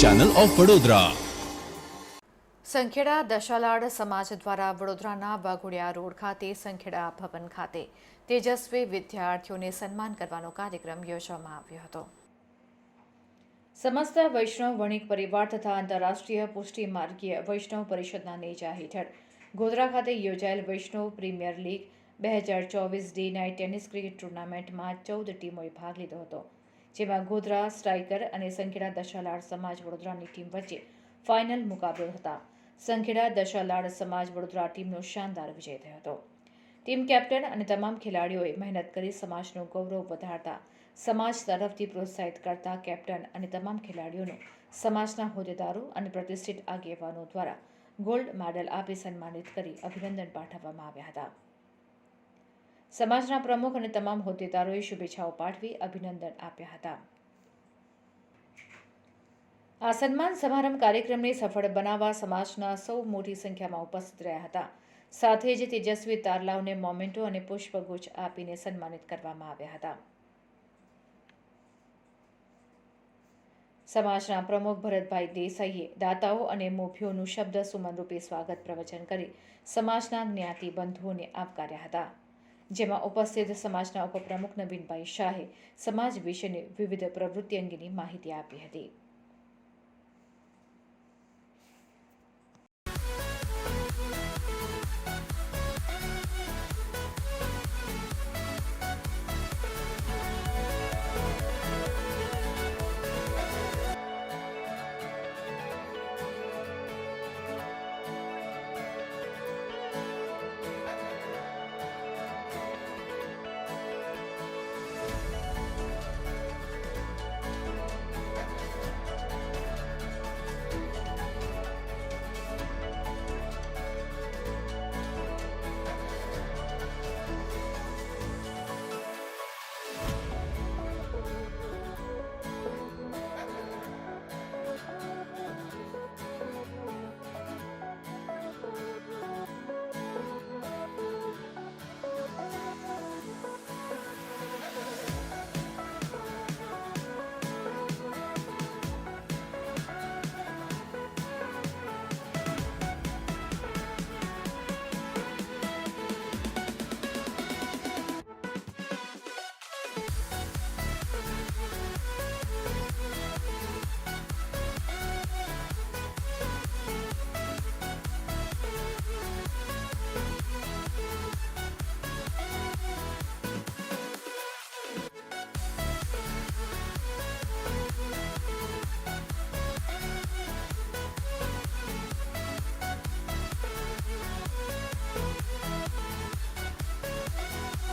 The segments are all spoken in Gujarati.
ચેનલ ઓફ વડોદરા સંખેડા દશાલાડ સમાજ દ્વારા વડોદરાના વાઘોડિયા રોડ ખાતે સંખેડા ભવન ખાતે તેજસ્વી વિદ્યાર્થીઓને સન્માન કરવાનો કાર્યક્રમ યોજવામાં આવ્યો હતો. સમસ્ત વૈષ્ણવ વણિક પરિવાર તથા આંતરરાષ્ટ્રીય પુષ્ટિ માર્ગીય વૈષ્ણવ પરિષદના નેજા હેઠળ ગોધરા ખાતે યોજાયેલ વૈષ્ણવ પ્રીમિયર લીગ બે હજાર ચોવીસ ડે નાઇટ ટેનિસ ક્રિકેટ ટુર્નામેન્ટમાં ચૌદ ટીમોએ ભાગ લીધો હતો. જેમાં ગોધરા સ્ટ્રાઇકર અને સંખેડા દશાલાડ સમાજ વડોદરાની ટીમ વચ્ચે ફાઇનલ મુકાબલો હતા. સંખેડા દશાલાડ સમાજ વડોદરા ટીમનો શાનદાર વિજય થયો હતો. ટીમ કેપ્ટન અને તમામ ખેલાડીઓએ મહેનત કરી સમાજનું ગૌરવ વધારતા, સમાજ તરફથી પ્રોત્સાહિત કરતા કેપ્ટન અને તમામ ખેલાડીઓનો સમાજના હોદ્દેદારો અને પ્રતિષ્ઠિત આગેવાનો દ્વારા ગોલ્ડ મેડલ આપી સન્માનિત કરી અભિનંદન પાઠવવામાં આવ્યા હતા. સમાજના પ્રમુખ અને તમામ હોદ્દેદારોએ શુભેચ્છાઓ પાઠવી અભિનંદન આપ્યા હતા. આ સન્માન સમારંભ કાર્યક્રમને સફળ બનાવવા સમાજના સૌ મોટી સંખ્યામાં ઉપસ્થિત રહ્યા હતા. સાથે જ તેજસ્વી તારલાઓને મોમેન્ટો અને પુષ્પગુચ્છ આપીને સન્માનિત કરવામાં આવ્યા હતા. સમાજના પ્રમુખ ભરતભાઈ દેસાઈએ દાતાઓ અને મોભીઓનું શબ્દ સુમનરૂપે સ્વાગત પ્રવચન કરી સમાજના જ્ઞાતિ બંધુઓને આવકાર્યા હતા. જેમાં ઉપસ્થિત સમાજના ઉપપ્રમુખ નવીનભાઈ શાહે સમાજ વિશેની વિવિધ પ્રવૃત્તિ અંગેની માહિતી આપી હતી.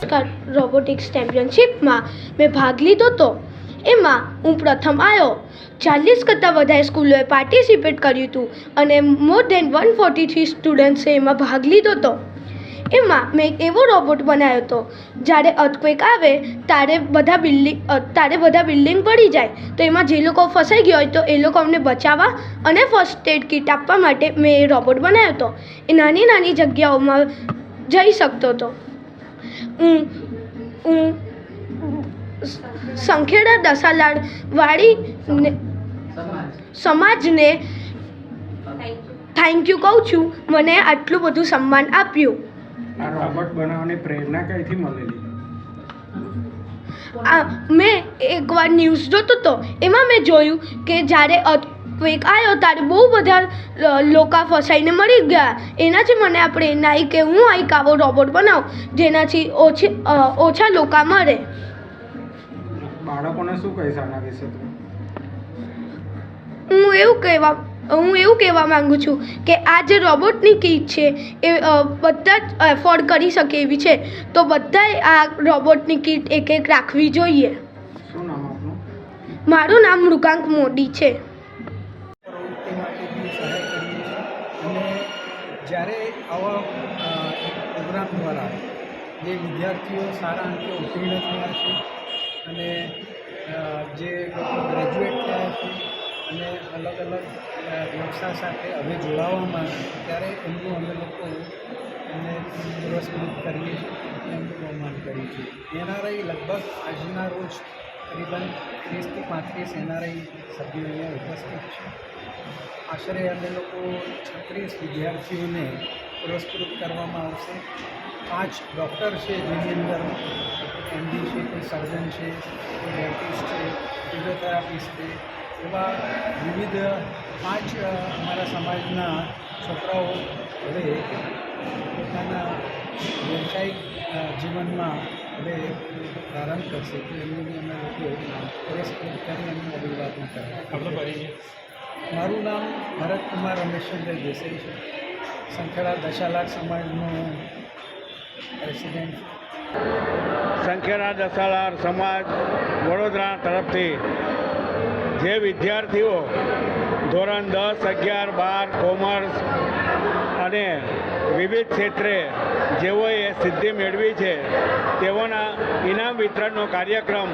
રોબોટિક્સ ચેમ્પિયનશિપમાં મેં ભાગ લીધો હતો એમાં હું પ્રથમ આવ્યો. ચાલીસ કરતાં વધારે સ્કૂલોએ પાર્ટિસિપેટ કર્યું હતું અને more than one forty three સ્ટુડન્ટ્સે એમાં ભાગ લીધો હતો એમાં મેં એક એવો રોબોટ બનાવ્યો હતો જ્યારે અર્થક્વેક આવે ત્યારે બધા બિલ્ડિંગ ત્યારે બધા બિલ્ડિંગ પડી જાય. તો એમાં જે લોકો ફસાઈ ગયા હોય તો એ લોકો અમને બચાવવા અને ફર્સ્ટ એડ કિટ આપવા માટે મેં એ રોબોટ બનાવ્યો હતો એ નાની નાની જગ્યાઓમાં જઈ શકતો હતો. સંખેડા દસાલાડ વાળી સમાજને થેન્ક યુ કહું છું. મને આટલું બધું સન્માન આપ્યું. આ રોબોટ બનાવવાની પ્રેરણા કઈથી મળેલી? મેં એકવાર ન્યૂઝ જોતો હતો એમાં મેં જોયું કે જ્યારે અર્થક્વેક આવ્યો ત્યારે બહુ બધા લોકા ફસાઈને મરી ગયા. એનાથી મને આપણે નાઈ કે હું આઈક આવો રોબોટ બનાવું જેનાથી ઓછી ઓછા લોકા મરે. બાળકોને શું કહીશ આના વિશે હું એવું કહેવા હું એવું કહેવા માંગુ છું કે આ જે રોબોટની કીટ છે એ બધા જ એફોર્ડ કરી શકે એવી છે. તો બધાએ આ રોબોટની કીટ એક એક રાખવી જોઈએ. મારું નામ મૃગાંક મોદી છે. જ્યારે આવા પ્રોગ્રામ દ્વારા જે વિદ્યાર્થીઓ સારા અંકે ઉત્તીર્ણ થયા છે અને જે લોકો ગ્રેજ્યુએટ થયા છે અને અલગ અલગ વ્યવસાય સાથે હવે જોડાવામાં આવે ત્યારે એમનું અમે લોકો એમને પુરસ્કૃત કરીએ છીએ એમનું બહુમાન કરીએ છીએ. એનઆરઆઈ લગભગ આજના રોજ તકરીબન ત્રીસથી પાંત્રીસ એનઆરઆઈ સભ્યો અહીંયા ઉપસ્થિત છે. આશરે અમે લોકો છત્રીસ વિદ્યાર્થીઓને પુરસ્કૃત કરવામાં આવશે. પાંચ ડૉક્ટર છે જેની અંદર એમડી છે, કોઈ સર્જન છે, કોઈ ડેન્ટિસ્ટ છે, ફિઝિયોથેરાપિસ્ટ છે, એવા વિવિધ પાંચ અમારા સમાજના છોકરાઓ હવે પોતાના વ્યવસાયિક જીવનમાં હવે પ્રારંભ કરશે. તો એમને અમે લોકો પુરસ્કૃત કરી અને અભિવાદન કરવા મારું નામ ભરતકુમાર રમેશચંદ્ર દેસાઈ છે. સંખેડા દશાલાખ સમાજનો પ્રેસિડેન્ટ સંખેડા દશાલાર સમાજ વડોદરા તરફથી જે વિદ્યાર્થીઓ ધોરણ દસ, અગિયાર, બાર, કોમર્સ અને વિવિધ ક્ષેત્રે જેઓએ સિદ્ધિ મેળવી છે, તેઓના ઇનામ વિતરણનો કાર્યક્રમ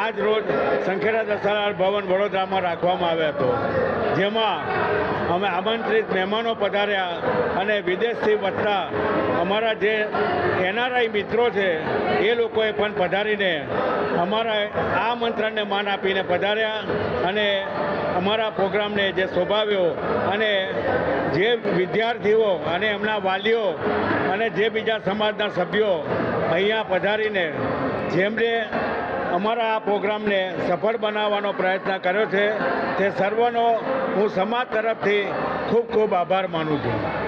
આજ રોજ સંખેડા દસાલાલ ભવન વડોદરામાં રાખવામાં આવ્યો હતો. જેમાં અમે આમંત્રિત મહેમાનો પધાર્યા અને વિદેશથી વસતા અમારા જે એનઆરઆઈ મિત્રો છે, એ લોકોએ પણ પધારીને અમારા આ આમંત્રણને માન આપીને પધાર્યા અને અમારા પ્રોગ્રામને જે શોભાવ્યો અને જે વિદ્યાર્થીઓ અને એમના વાલીઓ અને જે બીજા સમાજના સભ્યો અહીંયા પધારીને જેમણે અમારા આ પ્રોગ્રામને સફળ બનાવવાનો પ્રયત્ન કર્યો છે, તે સર્વનો હું સમાજ તરફથી ખૂબ ખૂબ આભાર માનું છું.